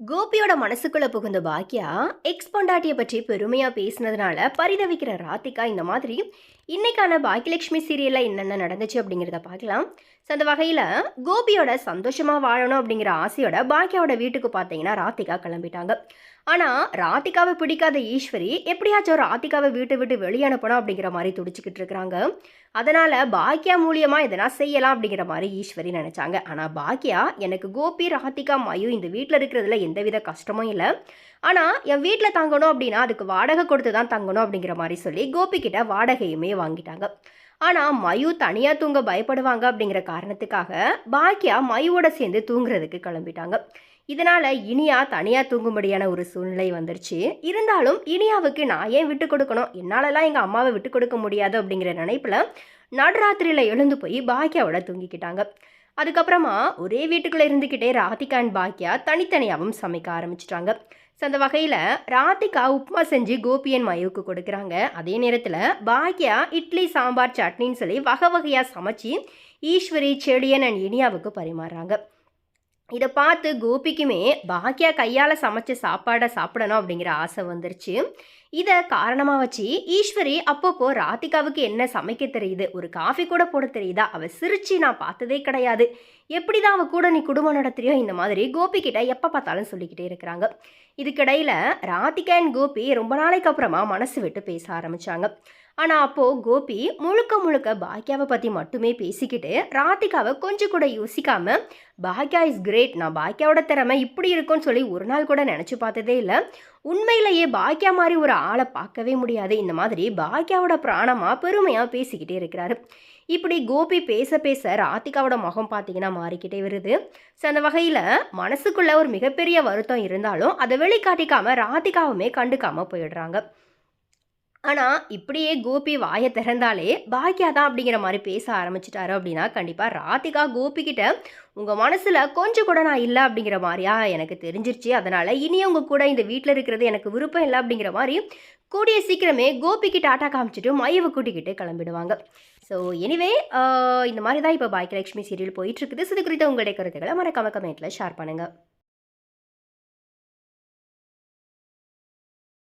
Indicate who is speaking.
Speaker 1: கோபியோட மனசுக்குள்ள புகுந்த பாக்கியா எக்ஸ் பொண்டாட்டியை பற்றி பெருமையா பேசினதுனால பரிதவிக்கிற ராதிகா இந்த மாதிரி இன்றைக்கான பாக்கியலட்சுமி சீரியலில் என்னென்ன நடந்துச்சு அப்படிங்கிறத பார்க்கலாம். ஸோ அந்த வகையில் கோபியோட சந்தோஷமாக வாழணும் அப்படிங்கிற ஆசையோட பாக்கியாவோட வீட்டுக்கு பார்த்தீங்கன்னா ராத்திகா கிளம்பிட்டாங்க. ஆனால் ராதிகாவை பிடிக்காத ஈஸ்வரி எப்படியாச்சும் ராதிகாவை வீட்டை விட்டு வெளியே அனுப்பணும் அப்படிங்கிற மாதிரி துடிச்சிக்கிட்டு இருக்கிறாங்க. அதனால் பாக்கியா மூலியமாக எதனா செய்யலாம் அப்படிங்கிற மாதிரி ஈஸ்வரி நினச்சாங்க. ஆனால் பாக்கியா எனக்கு கோபி ராதிகா மயு இந்த வீட்டில் இருக்கிறதுல எந்தவித கஷ்டமும் இல்லை. ஆனால் என் வீட்டில் தங்கணும் அப்படின்னா அதுக்கு வாடகை கொடுத்து தான் தங்கணும் அப்படிங்கிற மாதிரி சொல்லி கோபி கிட்ட வாடகையுமே வாங்கிட்டாங்க. ஆனால் மயு தனியாக தூங்க பயப்படுவாங்க அப்படிங்கிற காரணத்துக்காக பாக்கியா மயுவோட சேர்ந்து தூங்குறதுக்கு கிளம்பிட்டாங்க. இதனால் இனியா தனியாக தூங்கும்படியான ஒரு சூழ்நிலை வந்துருச்சு. இருந்தாலும் இனியாவுக்கு நான் ஏன் விட்டு கொடுக்கணும்? என்னாலலாம் எங்கள் அம்மாவை விட்டு கொடுக்க முடியாது அப்படிங்கிற நினைப்பில் நடுராத்திரியில் எழுந்து போய் பாக்கியாவோட தூங்கிக்கிட்டாங்க. அதுக்கப்புறமா ஒரே வீட்டுக்குள்ளே இருந்துக்கிட்டே ராதிகா அண்ட் பாக்கியா தனித்தனியாகவும் சமைக்க ஆரம்பிச்சிட்டாங்க. ஸோ அந்த வகையில் ராதிகா உப்புமா செஞ்சு கோபியன் மயுவுக்கு கொடுக்குறாங்க. அதே நேரத்தில் பாக்கியா இட்லி சாம்பார் சட்னின்னு சொல்லி வகை வகையாக சமைச்சு ஈஸ்வரி செடியன் அண்ட் இனியாவுக்கு பரிமாறுறாங்க. இதை பார்த்து கோபிக்குமே பாக்கியா கையால் சமைச்ச சாப்பாடை சாப்பிடணும் அப்படிங்கிற ஆசை வந்துருச்சு. இதை காரணமாக வச்சு ஈஸ்வரி அப்பப்போ ராதிகாவுக்கு என்ன சமைக்க தெரியுது? ஒரு காஃபி கூட போட தெரியுதா? அவள் சிரிச்சு நான் பார்த்ததே கிடையாது. எப்படி தான் அவள் கூட நீ குடும்பம் நடத்துறியோ? இந்த மாதிரி கோபி கிட்ட எப்போ பார்த்தாலும் சொல்லிக்கிட்டே இருக்கிறாங்க. இதுக்கிடையில் ராதிகா அண்ட் கோபி ரொம்ப நாளைக்கு அப்புறமா மனசு விட்டு பேச ஆரம்பித்தாங்க ஆனால் அப்போது கோபி முழுக்க முழுக்க பாக்யாவை பற்றி மட்டுமே பேசிக்கிட்டு ராதிகாவை கொஞ்சம் கூட யோசிக்காமல் பாக்கியா இஸ் கிரேட் நான் பாக்யாவோட திறமை இப்படி இருக்கும்னு சொல்லி ஒரு நாள் கூட நினச்சி பார்த்ததே இல்லை. உண்மையிலேயே பாக்யா மாதிரி ஒரு ஆளை பார்க்கவே முடியாது. இந்த மாதிரி பாக்யாவோட பிராணமாக பெருமையாக பேசிக்கிட்டே இருக்கிறாரு. இப்படி கோபி பேச பேச ராதிகாவோட முகம் பார்த்தீங்கன்னா மாறிக்கிட்டே வருது. ஸோ அந்த வகையில் மனசுக்குள்ளே ஒரு மிகப்பெரிய வருத்தம் இருந்தாலும் அதை வெளிக்காட்டிக்காமல் ராதிகாவுமே கண்டுக்காமல் போயிடுறாங்க. ஆனால் இப்படியே கோபி வாயை திறந்தாலே பாக்கியா தான் அப்படிங்கிற மாதிரி பேச ஆரம்பிச்சிட்டாரு அப்படின்னா கண்டிப்பாக ராதிகா கோபிக்கிட்ட உங்கள் மனசில் கொஞ்சம் கூட நான் இல்லை அப்படிங்கிற மாதிரியா எனக்கு தெரிஞ்சிருச்சு. அதனால் இனி உங்கள் கூட இந்த வீட்டில் இருக்கிறது எனக்கு விருப்பம் இல்லை அப்படிங்கிற மாதிரி கூடிய சீக்கிரமே கோபிக்கு டாட்டா காமிச்சிட்டு மையவை கூட்டிக்கிட்டு கிளம்பிடுவாங்க. ஸோ எனிவே இந்த மாதிரி தான் இப்போ பாக்கியலட்சுமி சீரியல் போயிட்டுருக்குது இது குறித்த உங்களுடைய கருத்துக்களை மறக்காம கமெண்ட்டில் ஷேர் பண்ணுங்கள்